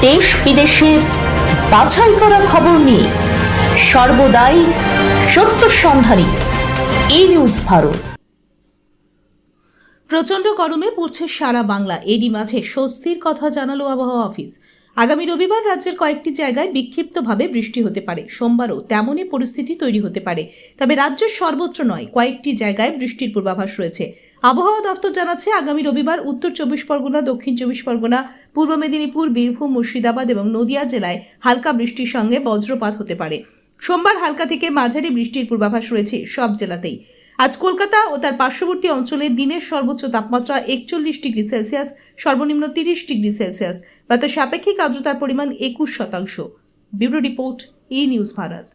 দেশ বিদেশের বাছাই করা খবর নিয়ে সর্বদাই সত্য সন্ধানী। এই নিউজ ভারত। প্রচণ্ড গরমে পড়ছে সারা বাংলা। এরই মাঝে স্বস্তির কথা জানালো আবহাওয়া অফিস। আগামী রবিবার রাজ্যের কয়েকটি জায়গায় বিক্ষিপ্তভাবে বৃষ্টি হতে পারে। সোমবারও তেমনই পরিস্থিতি তৈরি হতে পারে। তবে রাজ্যের সর্বত্র নয়, কয়েকটি জায়গায় বৃষ্টির পূর্বাভাস রয়েছে। আবহাওয়া দপ্তর জানাচ্ছে, আগামী রবিবার উত্তর চব্বিশ পরগনা, দক্ষিণ চব্বিশ পরগনা, পূর্ব মেদিনীপুর, বীরভূম, মুর্শিদাবাদ এবং নদিয়া জেলায় হালকা বৃষ্টির সঙ্গে বজ্রপাত হতে পারে। সোমবার হালকা থেকে মাঝারি বৃষ্টির পূর্বাভাস রয়েছে সব জেলাতেই। আজ কলকাতা ও তার পার্শ্ববর্তী অঞ্চলে দিনের সর্বোচ্চ তাপমাত্রা একচল্লিশ ডিগ্রি সেলসিয়াস, সর্বনিম্ন তিরিশ ডিগ্রি সেলসিয়াস, বা তার সাপেক্ষিক আর্দ্রতার পরিমাণ একুশ শতাংশ। Bureau report E news Bharat.